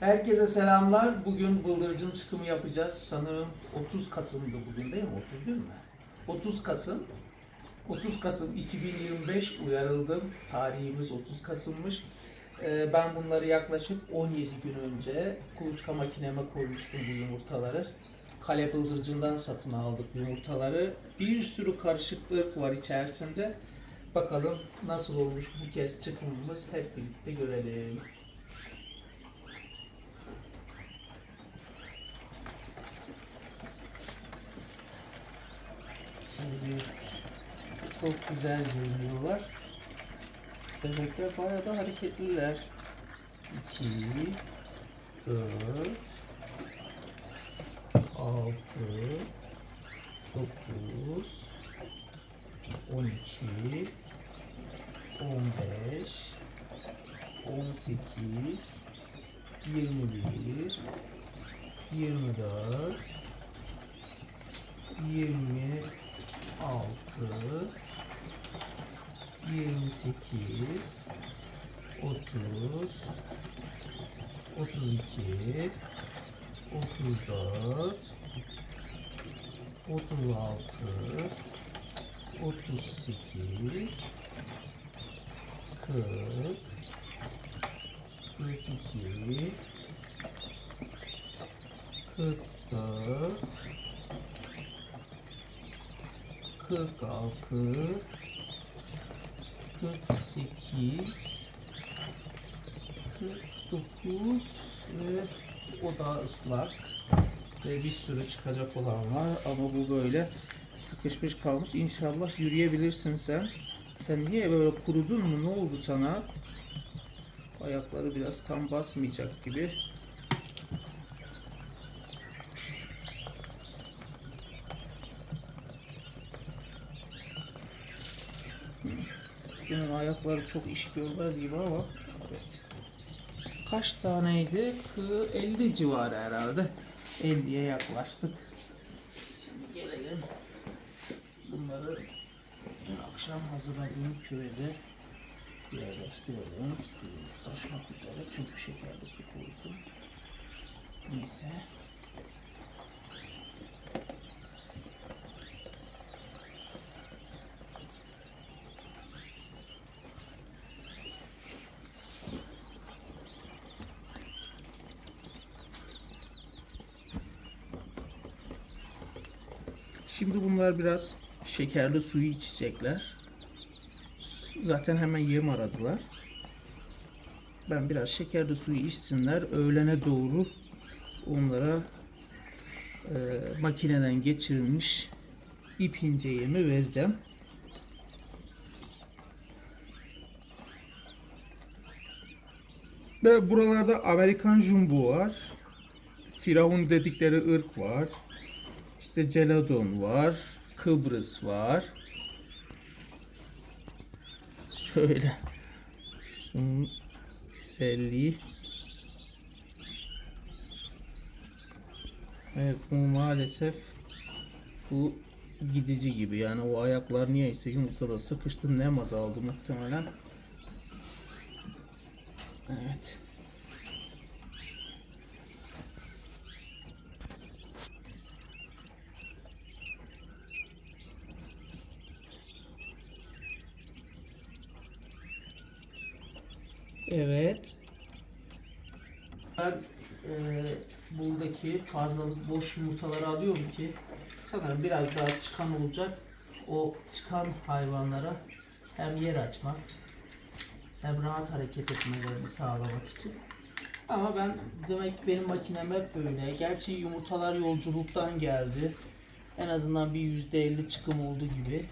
Herkese selamlar. Bugün bıldırcın çıkımı yapacağız. Sanırım 30 Kasım'dı bugün değil mi? 31 mi? 30 Kasım. 30 Kasım 2025 uyarıldım. Tarihimiz 30 Kasım'mış. Ee, ben bunları yaklaşık 17 gün önce kuluçka makineme koymuştum bu yumurtaları. Kale bıldırcından satın aldık yumurtaları. Bir sürü karışık ırk var içerisinde. Bakalım nasıl olmuş bu kez çıkımımız hep birlikte görelim. Evet. Çok güzel görünüyorlar. Bebekler bayağı da hareketliler. 2 4 6 9 12 15 18 21 24 26 28 30 32 34 36 38 40 42 44 46 48 49 ve o da ıslak. Ve bir sürü çıkacak olan var. Ama bu böyle sıkışmış kalmış. İnşallah yürüyebilirsin sen. Sen niye böyle kurudun mu? Ne oldu sana? Ayakları biraz tam basmayacak gibi Bunun ayakları çok iş görmez gibi ama evet. Kaç taneydi? Kı- 50 civarı herhalde. 50'ye yaklaştık. Şimdi gelelim. Bunları dün akşam hazırladığım kürede yerleştirelim. Suyumuz taşmak üzere. Çünkü şekerli su koydum. Neyse. Şimdi bunlar biraz şekerli suyu içecekler. Zaten hemen yem aradılar. Ben biraz şekerli suyu içsinler. Öğlene doğru onlara e, makineden geçirilmiş ip ince yemi vereceğim. Ve buralarda Amerikan jumbo var. Firavun dedikleri ırk var. İşte Celadon var. Kıbrıs var. Şöyle. Şunun güzelliği. Evet bu maalesef bu gidici gibi yani o ayaklar niyeyse yumurtada sıkıştı nem azaldı muhtemelen. Evet. Evet. Ben e, buradaki fazlalık boş yumurtaları alıyorum ki sanırım biraz daha çıkan olacak. O çıkan hayvanlara hem yer açmak hem rahat hareket etmelerini sağlamak için. Ama ben demek benim makinem hep böyle. Gerçi yumurtalar yolculuktan geldi. En azından bir %50 çıkım oldu gibi.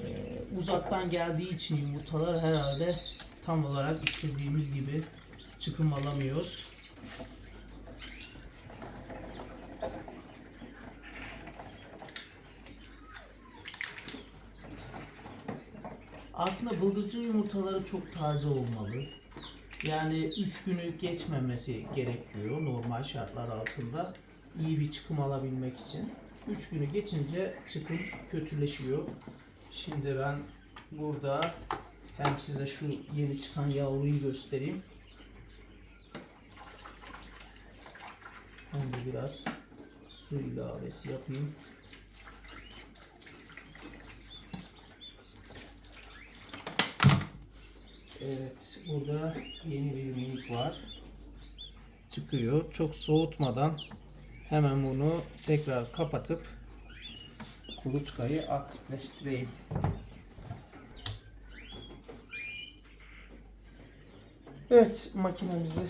Ee, uzaktan geldiği için yumurtalar herhalde tam olarak istediğimiz gibi çıkım alamıyoruz. Aslında bıldırcın yumurtaları çok taze olmalı. Yani 3 günü geçmemesi gerekiyor normal şartlar altında. iyi bir çıkım alabilmek için. 3 günü geçince çıkım kötüleşiyor. Şimdi ben burada hem size şu yeni çıkan yavruyu göstereyim. Önce biraz su ilavesi yapayım. Evet, burada yeni bir minik var. Çıkıyor. Çok soğutmadan hemen bunu tekrar kapatıp kuluçkayı aktifleştireyim. Evet, makinemizi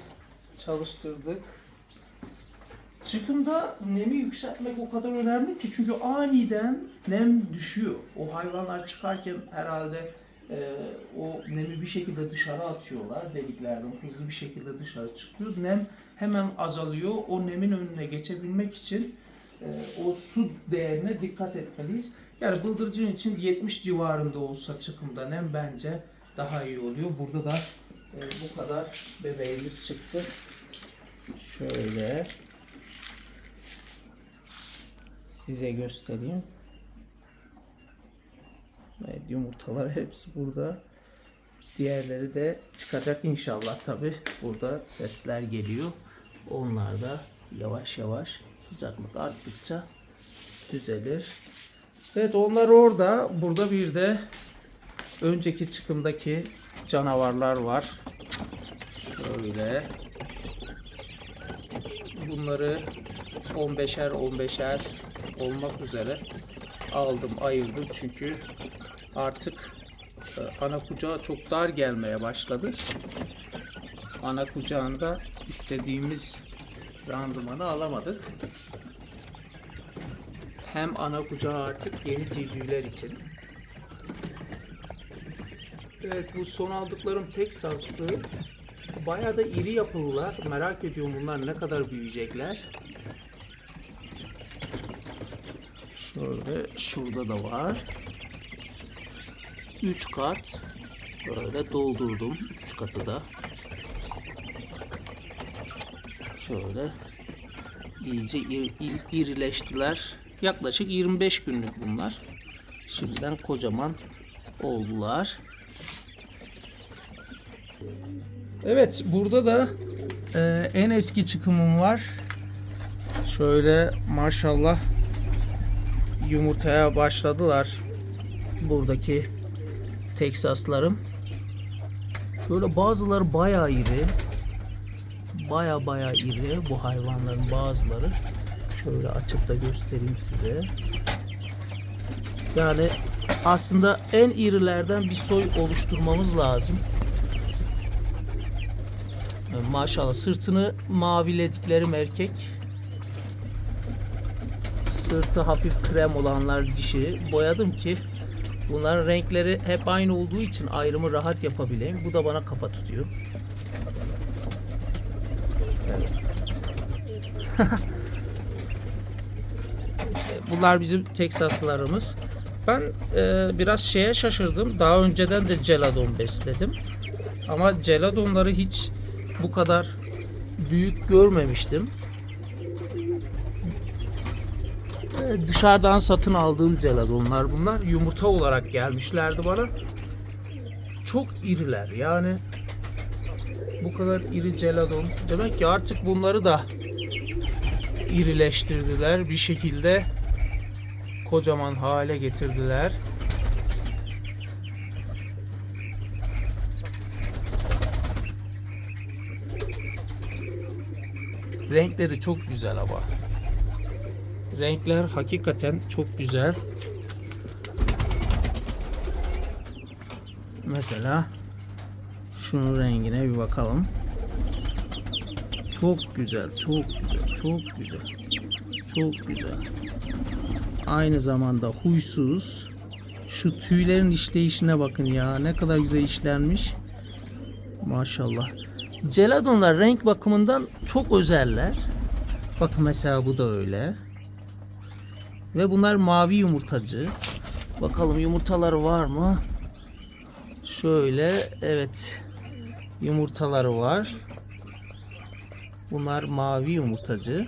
çalıştırdık. Çıkımda nemi yükseltmek o kadar önemli ki çünkü aniden nem düşüyor. O hayvanlar çıkarken herhalde e, o nemi bir şekilde dışarı atıyorlar deliklerden hızlı bir şekilde dışarı çıkıyor. Nem hemen azalıyor. O nemin önüne geçebilmek için e, o su değerine dikkat etmeliyiz. Yani bıldırcın için 70 civarında olsa çıkımda nem bence daha iyi oluyor. Burada da e, bu kadar bebeğimiz çıktı. Şöyle size göstereyim. Evet, yumurtalar hepsi burada. Diğerleri de çıkacak inşallah tabi. Burada sesler geliyor. Onlar da yavaş yavaş sıcaklık arttıkça düzelir. Evet onlar orada. Burada bir de önceki çıkımdaki canavarlar var. Şöyle. Bunları 15'er 15'er olmak üzere aldım ayırdım çünkü artık e, ana kucağı çok dar gelmeye başladı. Ana kucağında istediğimiz randımanı alamadık. Hem ana kucağı artık yeni civcivler için. Evet bu son aldıklarım tek saslı. Bayağı da iri yapılılar. Merak ediyorum bunlar ne kadar büyüyecekler. Şöyle şurada da var. 3 kat böyle doldurdum 3 katı da. Şöyle iyice ir, ir, irileştiler. Yaklaşık 25 günlük bunlar. Şimdiden kocaman oldular. Evet burada da e, en eski çıkımım var. Şöyle maşallah yumurtaya başladılar buradaki Teksaslarım. Şöyle bazıları bayağı iri. Baya baya iri bu hayvanların bazıları. Şöyle açıp da göstereyim size. Yani aslında en irilerden bir soy oluşturmamız lazım. Maşallah sırtını mavilediklerim erkek. Sırtı hafif krem olanlar dişi. Boyadım ki bunların renkleri hep aynı olduğu için ayrımı rahat yapabileyim. Bu da bana kafa tutuyor. Bunlar bizim Teksaslılarımız. Ben e, biraz şeye şaşırdım. Daha önceden de celadon besledim. Ama celadonları hiç bu kadar büyük görmemiştim. E, dışarıdan satın aldığım celadonlar bunlar. Yumurta olarak gelmişlerdi bana. Çok iriler yani. Bu kadar iri celadon. Demek ki artık bunları da irileştirdiler bir şekilde kocaman hale getirdiler. Renkleri çok güzel ama. Renkler hakikaten çok güzel. Mesela şunun rengine bir bakalım. Çok güzel, çok güzel, çok güzel. Çok güzel. Aynı zamanda huysuz. Şu tüylerin işleyişine bakın ya. Ne kadar güzel işlenmiş. Maşallah. Celadonlar renk bakımından çok özeller. Bakın mesela bu da öyle. Ve bunlar mavi yumurtacı. Bakalım yumurtaları var mı? Şöyle evet. Yumurtaları var. Bunlar mavi yumurtacı.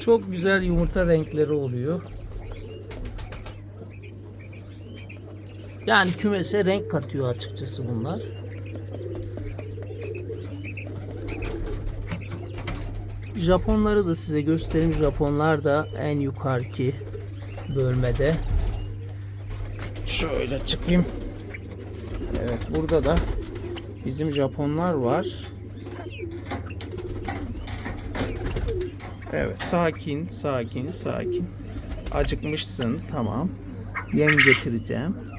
Çok güzel yumurta renkleri oluyor. Yani kümese renk katıyor açıkçası bunlar. Japonları da size göstereyim. Japonlar da en yukarıki bölmede. Şöyle çıkayım. Evet burada da bizim Japonlar var. Evet sakin sakin sakin. Acıkmışsın tamam. Yem getireceğim.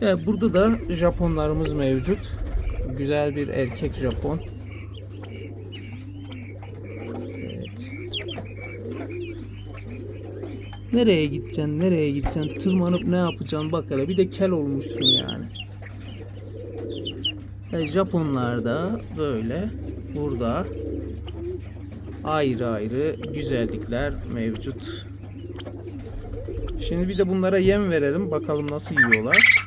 Evet burada da Japonlarımız mevcut. Güzel bir erkek Japon. Evet. Nereye gideceksin? Nereye gideceksin? Tırmanıp ne yapacaksın? Bak hele bir de kel olmuşsun yani. Evet, Japonlar da böyle burada ayrı ayrı güzellikler mevcut. Şimdi bir de bunlara yem verelim. Bakalım nasıl yiyorlar.